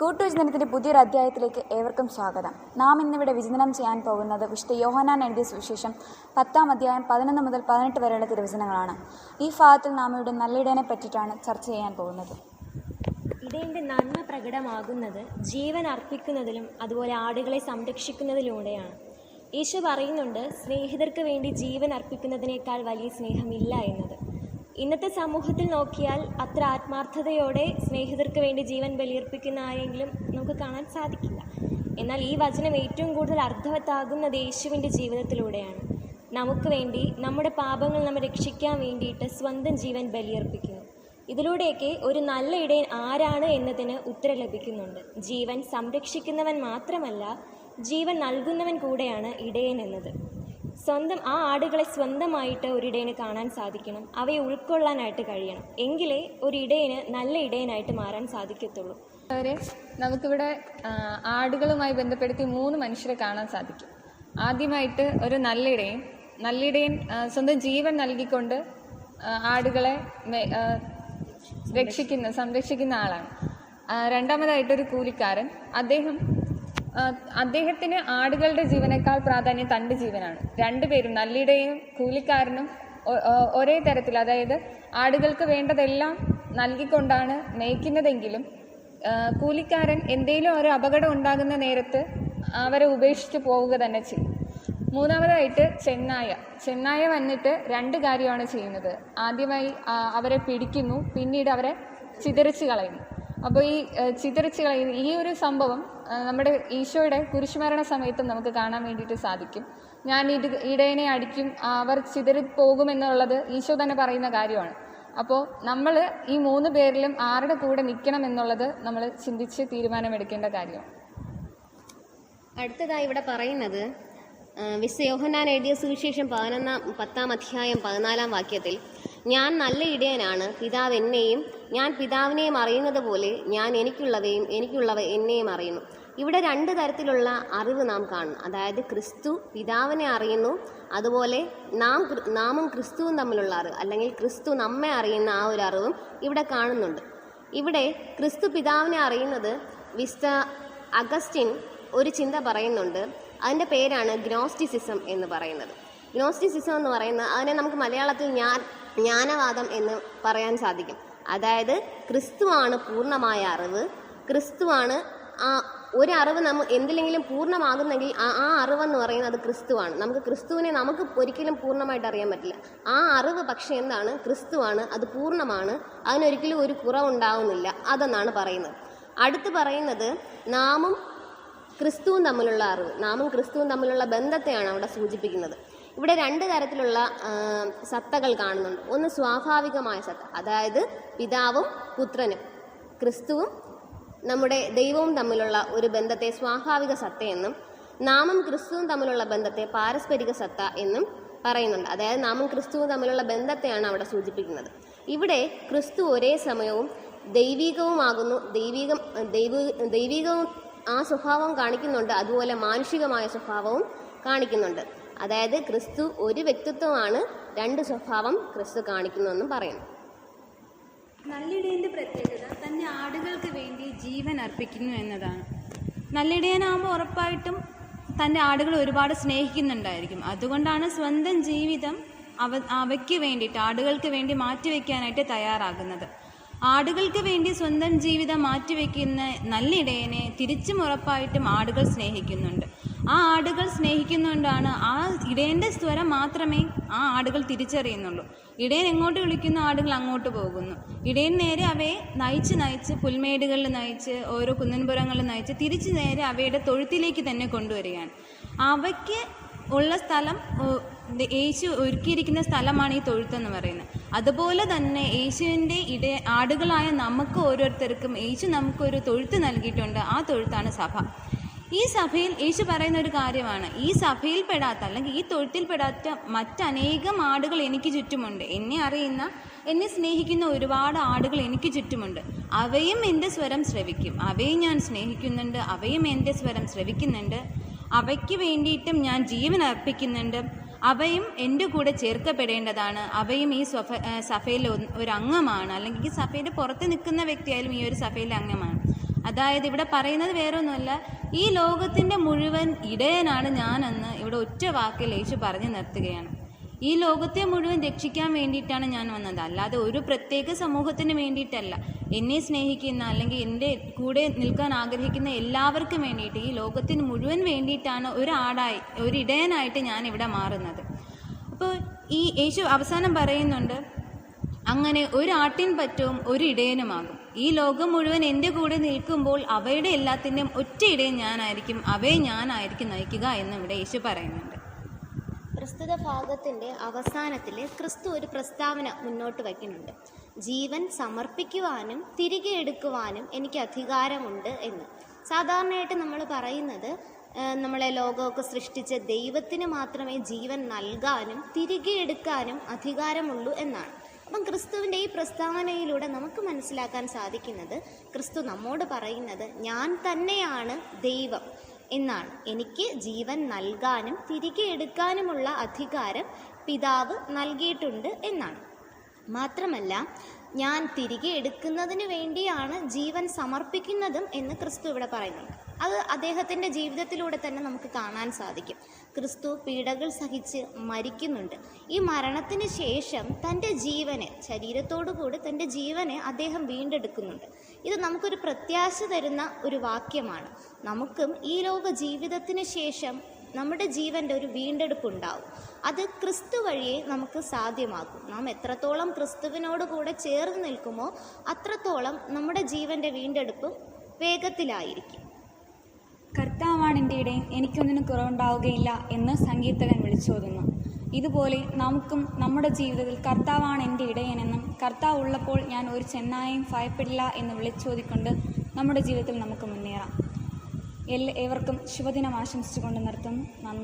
കൂട്ടുവചനത്തിന്റെ പുതിയൊരു അധ്യായത്തിലേക്ക് ഏവർക്കും സ്വാഗതം. നാം ഇന്നിവിടെ വിചിന്തനം ചെയ്യാൻ പോകുന്നത് വിശുദ്ധ യോഹനാൻ എഴുതിയ സുവിശേഷം പത്താം അധ്യായം പതിനൊന്ന് മുതൽ പതിനെട്ട് വരെയുള്ള തിരുവചനങ്ങളാണ്. ഈ ഭാഗത്തിൽ നാം ഇവിടെ നല്ലയിടനെ പറ്റിയിട്ടാണ് ചർച്ച ചെയ്യാൻ പോകുന്നത്. ഇടയന്റെ നന്മ പ്രകടമാകുന്നത് ജീവൻ അർപ്പിക്കുന്നതിലും അതുപോലെ ആടുകളെ സംരക്ഷിക്കുന്നതിലൂടെയാണ്. യേശു പറയുന്നുണ്ട് സ്നേഹിതർക്ക് വേണ്ടി ജീവൻ അർപ്പിക്കുന്നതിനേക്കാൾ വലിയ സ്നേഹമില്ല എന്നത്. ഇന്നത്തെ സമൂഹത്തിൽ നോക്കിയാൽ അത്ര ആത്മാർത്ഥതയോടെ സ്നേഹിതർക്ക് വേണ്ടി ജീവൻ ബലിയർപ്പിക്കുന്ന ആരെങ്കിലും നമുക്ക് കാണാൻ സാധിക്കില്ല. എന്നാൽ ഈ വചനം ഏറ്റവും കൂടുതൽ അർത്ഥവത്താകുന്നത് യേശുവിന്റെ ജീവിതത്തിലൂടെയാണ്. നമുക്ക് വേണ്ടി നമ്മുടെ പാപങ്ങൾ നമ്മെ രക്ഷിക്കാൻ വേണ്ടിയിട്ട് സ്വന്തം ജീവൻ ബലിയർപ്പിക്കുന്നു. ഇതിലൂടെയൊക്കെ ഒരു നല്ല ഇടയൻ ആരാണ് എന്നതിന് ഉത്തരം ലഭിക്കുന്നുണ്ട്. ജീവൻ സംരക്ഷിക്കുന്നവൻ മാത്രമല്ല ജീവൻ നൽകുന്നവൻ കൂടെയാണ് ഇടയൻ എന്നത്. സ്വന്തം ആ ആടുകളെ സ്വന്തമായിട്ട് ഒരു ഇടയന് കാണാൻ സാധിക്കണം. അവയെ ഉൾക്കൊള്ളാനായിട്ട് കഴിയണം. എങ്കിലേ ഒരു ഇടയന് നല്ല ഇടയനായിട്ട് മാറാൻ സാധിക്കത്തുള്ളൂ. അവരെ നമുക്കിവിടെ ആടുകളുമായി ബന്ധപ്പെടുത്തി മൂന്ന് മനുഷ്യരെ കാണാൻ സാധിക്കും. ആദ്യമായിട്ട് ഒരു നല്ലിടയൻ. നല്ലിടയൻ സ്വന്തം ജീവൻ നൽകിക്കൊണ്ട് ആടുകളെ രക്ഷിക്കുന്ന സംരക്ഷിക്കുന്ന ആളാണ്. രണ്ടാമതായിട്ടൊരു കൂലിക്കാരൻ. അദ്ദേഹം അദ്ദേഹത്തിന് ആടുകളുടെ ജീവനേക്കാൾ പ്രാധാന്യം തന്റെ ജീവനാണ്. രണ്ടുപേരും നല്ലിടയും കൂലിക്കാരനും ഒരേ തരത്തിൽ അതായത് ആടുകൾക്ക് വേണ്ടതെല്ലാം നൽകിക്കൊണ്ടാണ് മേയ്ക്കുന്നതെങ്കിലും കൂലിക്കാരൻ എന്തെങ്കിലും ഒരു അപകടം ഉണ്ടാകുന്ന നേരത്ത് അവരെ ഉപേക്ഷിച്ച് പോവുക തന്നെ ചെയ്യും. മൂന്നാമതായിട്ട് ചെന്നായ. ചെന്നായ വന്നിട്ട് രണ്ട് കാര്യമാണ് ചെയ്യുന്നത്. ആദ്യമായി അവരെ പിടിക്കുന്നു പിന്നീട് അവരെ ചിതറിച്ച് കളയുന്നു. അപ്പോൾ ഈ ചിതറിച്ച് കളയുന്ന ഈ ഒരു സംഭവം നമ്മുടെ ഈശോയുടെ കുരിശുമരണ സമയത്തും നമുക്ക് കാണാൻ വേണ്ടിയിട്ട് സാധിക്കും. ഞാൻ ഇത് ഇടയനെ അടിക്കും അവർ ചിതറി പോകുമെന്നുള്ളത് ഈശോ തന്നെ പറയുന്ന കാര്യമാണ്. അപ്പോൾ നമ്മൾ ഈ മൂന്ന് പേരിലും ആരുടെ കൂടെ നിൽക്കണം എന്നുള്ളത് നമ്മൾ ചിന്തിച്ച് തീരുമാനമെടുക്കേണ്ട കാര്യമാണ്. അടുത്തതായി ഇവിടെ പറയുന്നത് വിശുദ്ധ യോഹന്നാൻ എഴുതിയ സുവിശേഷം പതിനൊന്നാം പത്താം അധ്യായം പതിനാലാം വാക്യത്തിൽ ഞാൻ നല്ല ഇടയനാണ് പിതാവ് എന്നെയും ഞാൻ പിതാവിനെയും അറിയുന്നത് പോലെ ഞാൻ എനിക്കുള്ളവയും എനിക്കുള്ളവ എന്നെയും അറിയുന്നു. ഇവിടെ രണ്ട് തരത്തിലുള്ള അറിവ് നാം കാണും അതായത് ക്രിസ്തു പിതാവിനെ അറിയുന്നു അതുപോലെ നാം നാമും ക്രിസ്തുവും തമ്മിലുള്ള അറിവ് അല്ലെങ്കിൽ ക്രിസ്തു നമ്മെ അറിയുന്ന ആ ഒരു അറിവും ഇവിടെ കാണുന്നുണ്ട്. ഇവിടെ ക്രിസ്തു പിതാവിനെ അറിയുന്നത് വിസ്ത അഗസ്റ്റിൻ ഒരു ചിന്ത പറയുന്നുണ്ട്. അതിന്റെ പേരാണ് ഗ്നോസ്റ്റിസിസം എന്ന് പറയുന്നത്. ഗ്നോസ്റ്റിസിസം എന്ന് പറയുന്നത് അതിനെ നമുക്ക് മലയാളത്തിൽ ഞാൻ ജ്ഞാനവാദം എന്ന് പറയാൻ സാധിക്കും. അതായത് ക്രിസ്തുവാണ് പൂർണമായ അറിവ്. ക്രിസ്തുവാണ് ആ ഒരു അറിവ് നമ്മ എന്തിലെങ്കിലും പൂർണമാകുന്നെങ്കിൽ ആ ആ അറിവെന്ന് പറയുന്നത് അത് ക്രിസ്തുവാണ്. നമുക്ക് ക്രിസ്തുവിനെ നമുക്ക് ഒരിക്കലും പൂർണമായിട്ട് അറിയാൻ പറ്റില്ല. ആ അറിവ് പക്ഷേ എന്താണ്? ക്രിസ്തുവാണ്. അത് പൂർണമാണ് അതിനൊരിക്കലും ഒരു കുറവുണ്ടാവുന്നില്ല. അതെന്നാണ് പറയുന്നത്. അടുത്ത് പറയുന്നത് നാമും ക്രിസ്തുവും തമ്മിലുള്ള അറിവ് നാമും ക്രിസ്തുവും തമ്മിലുള്ള ബന്ധത്തെയാണ് അവിടെ സൂചിപ്പിക്കുന്നത്. ഇവിടെ രണ്ട് തരത്തിലുള്ള സത്തകൾ കാണുന്നുണ്ട്. ഒന്ന് സ്വാഭാവികമായ സത്ത അതായത് പിതാവും പുത്രനും. ക്രിസ്തുവും നമ്മുടെ ദൈവവും തമ്മിലുള്ള ഒരു ബന്ധത്തെ സ്വാഭാവിക സത്തയെന്നും നാമം ക്രിസ്തുവും തമ്മിലുള്ള ബന്ധത്തെ പാരസ്പരിക സത്ത എന്നും പറയുന്നുണ്ട്. അതായത് നാമം ക്രിസ്തുവും തമ്മിലുള്ള ബന്ധത്തെയാണ് അവിടെ സൂചിപ്പിക്കുന്നത്. ഇവിടെ ക്രിസ്തു ഒരേ സമയവും ദൈവികവുമാകുന്നു. ദൈവികം ദൈവ ദൈവികവും ആ സ്വഭാവം കാണിക്കുന്നുണ്ട്. അതുപോലെ മാനുഷികമായ സ്വഭാവവും കാണിക്കുന്നുണ്ട്. അതായത് ക്രിസ്തു ഒരു വ്യക്തിത്വമാണ് രണ്ട് സ്വഭാവം ക്രിസ്തു കാണിക്കുന്നുവെന്നും പറയുന്നു. നല്ലിടയന്റെ പ്രത്യേകത തന്റെ ആടുകൾക്ക് വേണ്ടി ജീവൻ അർപ്പിക്കുന്നു എന്നതാണ്. നല്ലിടയനാകുമ്പോൾ ഉറപ്പായിട്ടും തന്റെ ആടുകൾ ഒരുപാട് സ്നേഹിക്കുന്നുണ്ടായിരിക്കും. അതുകൊണ്ടാണ് സ്വന്തം ജീവിതം അവ അവയ്ക്ക് വേണ്ടിയിട്ട് ആടുകൾക്ക് വേണ്ടി മാറ്റിവെക്കാനായിട്ട് തയ്യാറാകുന്നത്. ആടുകൾക്ക് വേണ്ടി സ്വന്തം ജീവിതം മാറ്റിവെക്കുന്ന നല്ലിടയനെ തിരിച്ചും ഉറപ്പായിട്ടും ആടുകൾ സ്നേഹിക്കുന്നുണ്ട്. ആ ആടുകൾ സ്നേഹിക്കുന്നുകൊണ്ടാണ് ആ ഇടയന്റെ സ്വരം മാത്രമേ ആ ആടുകൾ തിരിച്ചറിയുന്നുള്ളൂ. ഇടയൻ എങ്ങോട്ട് വിളിക്കുന്ന ആടുകൾ അങ്ങോട്ട് പോകുന്നു. ഇടയൻ നേരെ അവയെ നയിച്ച് നയിച്ച് പുൽമേടുകളിൽ നയിച്ച് ഓരോ കുന്നൻപുറങ്ങളിൽ നയിച്ച് തിരിച്ച് നേരെ അവയുടെ തൊഴുത്തിലേക്ക് തന്നെ കൊണ്ടുവരികയാണ്. അവയ്ക്ക് ഉള്ള സ്ഥലം യേശു ഒരുക്കിയിരിക്കുന്ന സ്ഥലമാണ് ഈ തൊഴുത്തെന്ന് പറയുന്നത്. അതുപോലെ തന്നെ യേശുവിന്റെ ഇട ആടുകളായ നമുക്ക് ഓരോരുത്തർക്കും യേശു നമുക്കൊരു തൊഴുത്ത് നൽകിയിട്ടുണ്ട്. ആ തൊഴുത്താണ് സഭ. ഈ സഭയിൽ യേശു പറയുന്ന ഒരു കാര്യമാണ്. ഈ സഭയിൽ പെടാത്ത അല്ലെങ്കിൽ ഈ തൊഴുത്തിൽ പെടാത്ത മറ്റനേകം ആടുകൾ എനിക്ക് ചുറ്റുമുണ്ട്. എന്നെ അറിയുന്ന എന്നെ സ്നേഹിക്കുന്ന ഒരുപാട് ആടുകൾ എനിക്ക് ചുറ്റുമുണ്ട്. അവയും എന്റെ സ്വരം ശ്രവിക്കും. അവയും ഞാൻ സ്നേഹിക്കുന്നുണ്ട്. അവയും എന്റെ സ്വരം ശ്രവിക്കുന്നുണ്ട്. അവയ്ക്ക് വേണ്ടിയിട്ടും ഞാൻ ജീവൻ അർപ്പിക്കുന്നുണ്ട് അവയും എന്റെ കൂടെ ചേർക്കപ്പെടേണ്ടതാണ്. അവയും ഈ സ്വഫ സഫയിൽ ഒരു അംഗമാണ് അല്ലെങ്കിൽ ഈ സഫയിന്റെ പുറത്ത് നിൽക്കുന്ന വ്യക്തിയായാലും ഈ ഒരു സഫയിലെ അംഗമാണ്. അതായത് ഇവിടെ പറയുന്നത് വേറൊന്നുമല്ല ഈ ലോകത്തിന്റെ മുഴുവൻ ഇടയനാണ് ഞാനെന്ന് ഇവിടെ ഒറ്റ വാക്കിൽ യേശു പറഞ്ഞു നിർത്തുകയാണ്. ഈ ലോകത്തെ മുഴുവൻ രക്ഷിക്കാൻ വേണ്ടിയിട്ടാണ് ഞാൻ വന്നത്. അല്ലാതെ ഒരു പ്രത്യേക സമൂഹത്തിന് വേണ്ടിയിട്ടല്ല. എന്നെ സ്നേഹിക്കുന്ന അല്ലെങ്കിൽ എന്റെ കൂടെ നിൽക്കാൻ ആഗ്രഹിക്കുന്ന എല്ലാവർക്കും വേണ്ടിയിട്ട് ഈ ലോകത്തിന് മുഴുവൻ വേണ്ടിയിട്ടാണ് ഒരാടായി ഒരിടയനായിട്ട് ഞാൻ ഇവിടെ മാറുന്നത്. അപ്പോൾ ഈ യേശു അവസാനം പറയുന്നുണ്ട് അങ്ങനെ ഒരാട്ടിൻ പറ്റവും ഒരിടയനുമാകും. ഈ ലോകം മുഴുവൻ എന്റെ കൂടെ നിൽക്കുമ്പോൾ അവയുടെ എല്ലാത്തിന്റെയും ഒറ്റ ഇടയൻ ഞാനായിരിക്കും അവയെ ഞാനായിരിക്കും നയിക്കുക എന്ന് ഇവിടെ യേശു പറയുന്നുണ്ട്. പ്രസ്തുത ഭാഗത്തിന്റെ അവസാനത്തിൽ ക്രിസ്തു ഒരു പ്രസ്താവന മുന്നോട്ട് വയ്ക്കുന്നുണ്ട്. ജീവൻ സമർപ്പിക്കുവാനും തിരികെ എടുക്കുവാനും എനിക്ക് അധികാരമുണ്ട് എന്ന്. സാധാരണയായിട്ട് നമ്മൾ പറയുന്നത് നമ്മളെ ലോകമൊക്കെ സൃഷ്ടിച്ച ദൈവത്തിന് മാത്രമേ ജീവൻ നൽകാനും തിരികെ എടുക്കാനും അധികാരമുള്ളൂ എന്നാണ്. അപ്പം ക്രിസ്തുവിന്റെ ഈ പ്രസ്താവനയിലൂടെ നമുക്ക് മനസ്സിലാക്കാൻ സാധിക്കുന്നത് ക്രിസ്തു നമ്മോട് പറയുന്നത് ഞാൻ തന്നെയാണ് ദൈവം എന്നാണ്. എനിക്ക് ജീവൻ നൽകാനും തിരികെ എടുക്കാനുമുള്ള അധികാരം പിതാവ് നൽകിയിട്ടുണ്ട് എന്നാണ്. മാത്രമല്ല ഞാൻ തിരികെ എടുക്കുന്നതിന് വേണ്ടിയാണ് ജീവൻ സമർപ്പിക്കുന്നതും എന്ന് ക്രിസ്തു ഇവിടെ പറയുന്നുണ്ട് അത് അദ്ദേഹത്തിന്റെ ജീവിതത്തിലൂടെ തന്നെ നമുക്ക് കാണാൻ സാധിക്കും. ക്രിസ്തു പീഡകൾ സഹിച്ച് മരിക്കുന്നുണ്ട്. ഈ മരണത്തിന് ശേഷം തന്റെ ജീവനെ ശരീരത്തോടു കൂടി തന്റെ ജീവനെ അദ്ദേഹം വീണ്ടെടുക്കുന്നുണ്ട്. ഇത് നമുക്കൊരു പ്രത്യാശ തരുന്ന ഒരു വാക്യമാണ്. നമുക്കും ഈ ലോക ജീവിതത്തിന് ശേഷം നമ്മുടെ ജീവന്റെ ഒരു വീണ്ടെടുപ്പ് ഉണ്ടാവും അത് ക്രിസ്തു വഴിയെ നമുക്ക് സാധ്യമാക്കും നാം എത്രത്തോളം ക്രിസ്തുവിനോട് കൂടെ ചേർന്ന് നിൽക്കുമോ അത്രത്തോളം നമ്മുടെ ജീവന്റെ വീണ്ടെടുപ്പ് വേഗത്തിലായിരിക്കും. കർത്താവാണ് എന്റെ ഇടയൻ എനിക്കൊന്നിനും കുറവുണ്ടാവുകയില്ല എന്ന് സംഗീതകൻ വിളിച്ചോതുന്നു. ഇതുപോലെ നമുക്കും നമ്മുടെ ജീവിതത്തിൽ കർത്താവാണ് എന്റെ ഇടയനെന്നും കർത്താവ് ഉള്ളപ്പോൾ ഞാൻ ഒരു ചെന്നായും ഭയപ്പെടില്ല എന്ന് വിളിച്ചോതിക്കൊണ്ട് നമ്മുടെ ജീവിതത്തിൽ നമുക്ക് മുന്നേറാം. ഏവർക്കും ശുഭദിനം ആശംസിച്ചുകൊണ്ട് നിർത്തുന്നു നന്ദി.